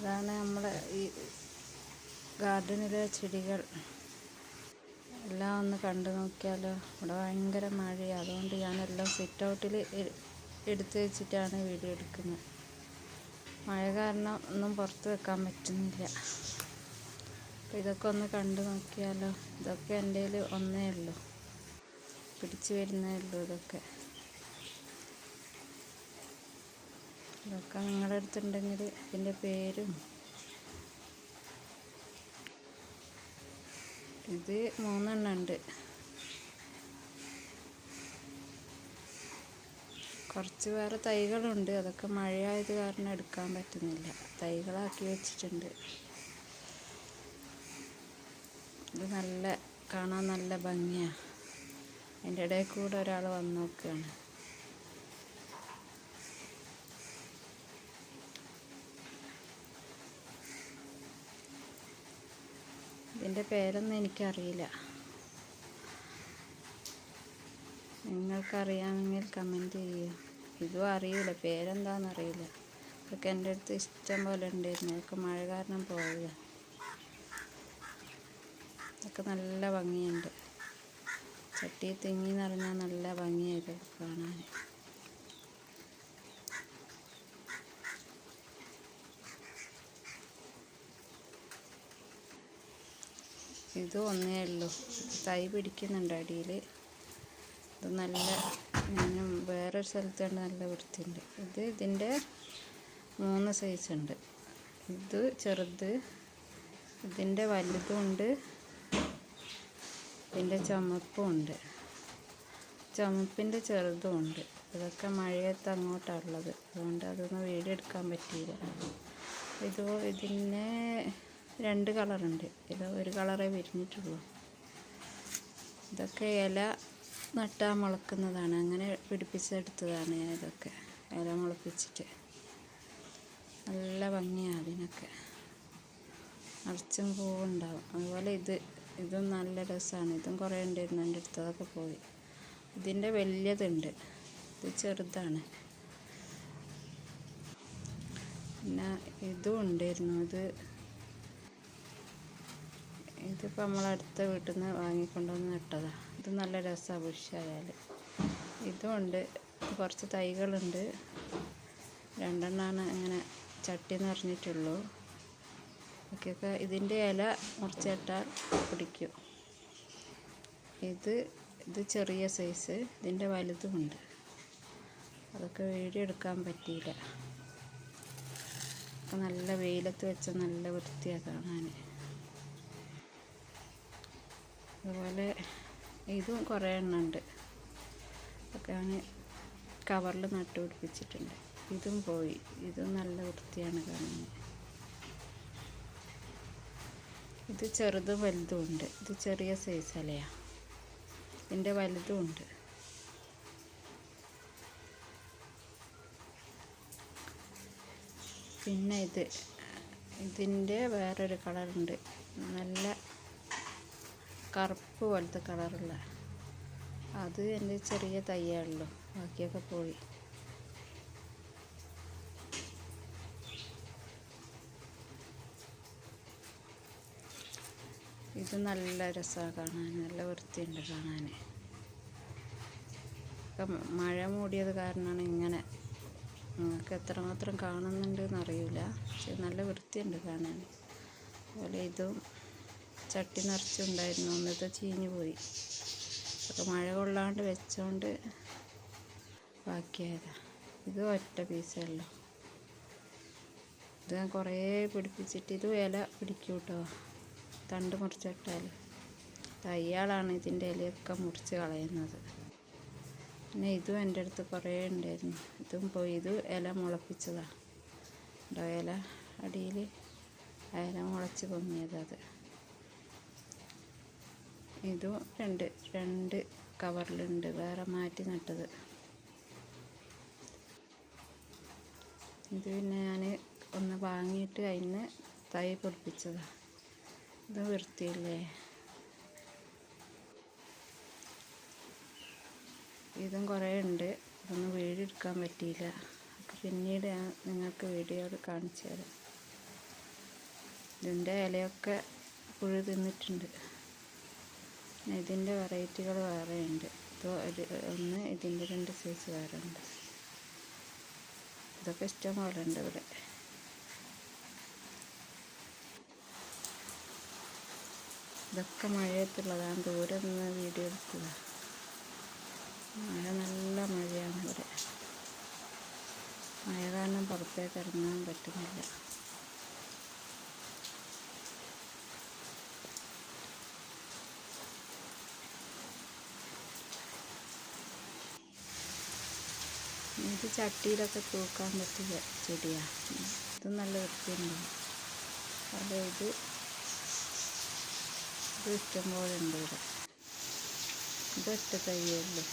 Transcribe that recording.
ഇതാണ് നമ്മുടെ ഈ ഗാർഡനിലെ ചെടികൾ. എല്ലാം ഒന്ന് കണ്ടു നോക്കിയാലോ? ഇവിടെ ഭയങ്കര മഴയാണ് അതുകൊണ്ട് ഞാനെല്ലാം സിറ്റ് ഔട്ടിൽ എടുത്തു വെച്ചിട്ടാണ് വീഡിയോ എടുക്കുന്നത്. മഴ കാരണം ഒന്നും പുറത്ത് വെക്കാൻ പറ്റുന്നില്ല. അപ്പോൾ ഇതൊക്കെ ഒന്ന് കണ്ടു നോക്കിയാലോ? ഇതൊക്കെ എന്റെ ഒന്നേ ഉള്ളൂ. പിടിച്ചു വരുന്നേ ഉള്ളൂ ഇതൊക്കെ. ഇതൊക്കെ നിങ്ങളുടെ അടുത്തുണ്ടെങ്കിൽ ഇതിന്റെ പേരും. ഇത് മൂന്നെണ്ണം ഉണ്ട്. കുറച്ച് വേറെ തൈകളുണ്ട്. അതൊക്കെ മഴയായത് കാരണം എടുക്കാൻ പറ്റുന്നില്ല. തൈകളാക്കി വെച്ചിട്ടുണ്ട്. ഇത് നല്ല കാണാൻ നല്ല ഭംഗിയാണ് അതിന്റെ ഇടയിൽ കൂടെ ഒരാൾ വന്നു നോക്കുകയാണ്. ഇതിന്റെ പേരൊന്നും എനിക്കറിയില്ല. നിങ്ങൾക്കറിയാമെങ്കിൽ കമന്റ് ചെയ്യുക ഇതും അറിയില്ല പേരെന്താണെന്നറിയില്ല ഇതൊക്കെ എന്റെ അടുത്ത് ഇഷ്ടം പോലെ ഉണ്ടായിരുന്നു ഇതൊക്കെ മഴ കാരണം പോവുക. ഇതൊക്കെ നല്ല ഭംഗിയുണ്ട്. ചട്ടി തിങ്ങി നിറഞ്ഞാൽ നല്ല ഭംഗിയായിരുന്നു കാണാൻ. ഇത് ഒന്നേ ഉള്ളൂ. തൈ പിടിക്കുന്നുണ്ട് അടിയിൽ ഇത് നല്ല ഞാൻ വേറൊരു സ്ഥലത്ത് കണ്ട് നല്ല വൃത്തിയുണ്ട്. ഇത് ഇതിന്റെ മൂന്ന് സൈസ് ഉണ്ട്. ഇത് ചെറുത് ഇതിന്റെ വലുതും ഉണ്ട്. ഇതിന്റെ ചുമപ്പും ഉണ്ട്. ചുമപ്പിന്റെ ചെറുതും ഉണ്ട്. ഇതൊക്കെ മഴയത്ത് അങ്ങോട്ടാണ് ഉള്ളത്. അതുകൊണ്ട് അതൊന്നും വീഡിയോ എടുക്കാൻ പറ്റിയില്ല. ഇത് ഇതിനെ രണ്ട് കളറുണ്ട്. ഇത് ഒരു കളറേ വിരിഞ്ഞിട്ടുള്ളൂ. ഇതൊക്കെ ഇല നട്ടാൽ മുളക്കുന്നതാണ്. അങ്ങനെ പിടിപ്പിച്ചെടുത്തതാണ് ഞാൻ ഇതൊക്കെ. ഇല മുളപ്പിച്ചിട്ട്. നല്ല ഭംഗിയാണ് അതിനൊക്കെ. നിറച്ചും പൂവുണ്ടാവും. അതുപോലെ ഇത് ഇതും നല്ല രസമാണ്. ഇതും കുറേ ഉണ്ടായിരുന്നു. എന്റെ അടുത്ത് അതൊക്കെ പോയി. ഇതിന്റെ വലിയതുണ്ട്. ഇത് ചെറുതാണ്. പിന്നെ ഇതും ഉണ്ടായിരുന്നു. ഇത് ഇതിപ്പോൾ നമ്മളടുത്ത വീട്ടിൽ നിന്ന് വാങ്ങിക്കൊണ്ടുവന്ന് നട്ടതാണ് ഇത് നല്ല രസമാണ് ബുഷായാൽ ഇതുമുണ്ട് കുറച്ച് തൈകളുണ്ട്. രണ്ടെണ്ണമാണ് അങ്ങനെ ചട്ടി നിറഞ്ഞിട്ടുള്ളൂ ഇതൊക്കെ ഇതിന്റെ ഇല മുറിച്ചിട്ടാൽ പിടിക്കും. ഇത് ഇത് ചെറിയ സൈസ്. ഇതിന്റെ വലുതുമുണ്ട് അതൊക്കെ വീഡിയോ എടുക്കാൻ പറ്റിയില്ല നല്ല വെയിലത്ത് വെച്ച നല്ല വൃത്തിയാണ് കാണാൻ അതുപോലെ ഇതും കുറേ എണ്ണം ഉണ്ട് ഒക്കെ ഞാൻ കവറിൽ നട്ടു പിടിപ്പിച്ചിട്ടുണ്ട്. ഇതും പോയി. ഇതും നല്ല വൃത്തിയാണ് കാണുന്നത്. ഇത് ചെറുതും വലുതും ഉണ്ട്. ഇത് ചെറിയ സൈസ് അലയാണ് ഇതിന്റെ വലുതും ഉണ്ട്. പിന്നെ ഇത് ഇതിന്റെ വേറൊരു കളറുണ്ട്. നല്ല കറുപ്പ് പോലത്തെ കളറുള്ള. അത് എന്റെ ചെറിയ തയ്യാണല്ലോ. ബാക്കിയൊക്കെ പോയി. ഇത് നല്ല രസമാണ് കാണാൻ. നല്ല വൃത്തിയുണ്ട് കാണാൻ. മഴ മൂടിയത് കാരണമാണ് ഇങ്ങനെ നിങ്ങൾക്ക് എത്രമാത്രം കാണുന്നുണ്ട് എന്നറിയില്ല. പക്ഷെ നല്ല വൃത്തിയുണ്ട് കാണാൻ. അതുപോലെ ഇതും ചട്ടി നിറച്ചുണ്ടായിരുന്നു. അന്നത്തെ ചീഞ്ഞു പോയി. അപ്പോൾ മഴ കൊള്ളാണ്ട് വെച്ചോണ്ട് ബാക്കിയായതാ. ഇത് ഒറ്റ പീസല്ലോ ഇത് ഞാൻ കുറേ പിടിപ്പിച്ചിട്ട് ഇത് ഇല പിടിക്കും കേട്ടോ തണ്ട് മുറിച്ചിട്ടാൽ തയ്യാളാണ് ഇതിന്റെ ഇലയൊക്കെ മുറിച്ച് കളയുന്നത്. പിന്നെ ഇതും എന്റെ അടുത്ത് കുറേ ഉണ്ടായിരുന്നു. ഇതും പോയി. ഇത് ഇല മുളപ്പിച്ചതാണ് ഇല അടിയിൽ ഇല മുളച്ച് പൊങ്ങിയത് അത്. ഇതും രണ്ട് രണ്ട് കവറിലുണ്ട്. വേറെ മാറ്റി നട്ടത്. ഇത് പിന്നെ ഞാൻ ഒന്ന് വാങ്ങിയിട്ട് അതിന് തൈ പൊടിപ്പിച്ചതാണ് ഇത് വൃത്തിയില്ലേ? ഇതും കുറേ ഉണ്ട്. ഇതൊന്നും വീഡിയോ എടുക്കാൻ പറ്റിയില്ല പിന്നീട് ഞാൻ നിങ്ങൾക്ക് വീഡിയോയിൽ കാണിച്ചു തരാം. ഇതിന്റെ ഇലയൊക്കെ പുഴു തിന്നിട്ടുണ്ട്. ഇതിന്റെ വെറൈറ്റികൾ വേറെ ഉണ്ട്. ഇപ്പോൾ ഒരു ഒന്ന് ഇതിന്റെ രണ്ട് സൈസ് വേറെ ഉണ്ട്. ഇതൊക്കെ ഇഷ്ടം പോലെ ഉണ്ട് ഇവിടെ. ഇതൊക്കെ മഴയത്തുള്ളതാണ്. ദൂരെ നിന്ന് വീഡിയോ എടുക്കുക. മഴ നല്ല മഴയാണ് ഇവിടെ. മഴ കാരണം പുറത്തേക്ക് ഇറങ്ങാൻ പറ്റുന്നില്ല. ഇത് ചട്ടിയിലൊക്കെ തൂക്കാൻ പറ്റിയ ചെടിയാണ് ഇത് നല്ല വൃത്തിയുണ്ടാവും അതായത് ഇത് ഇത് ഇഷ്ടംപോലെ ഉണ്ട് ഇവിടെ. ഇതൊറ്റ തയ്യല്ലേ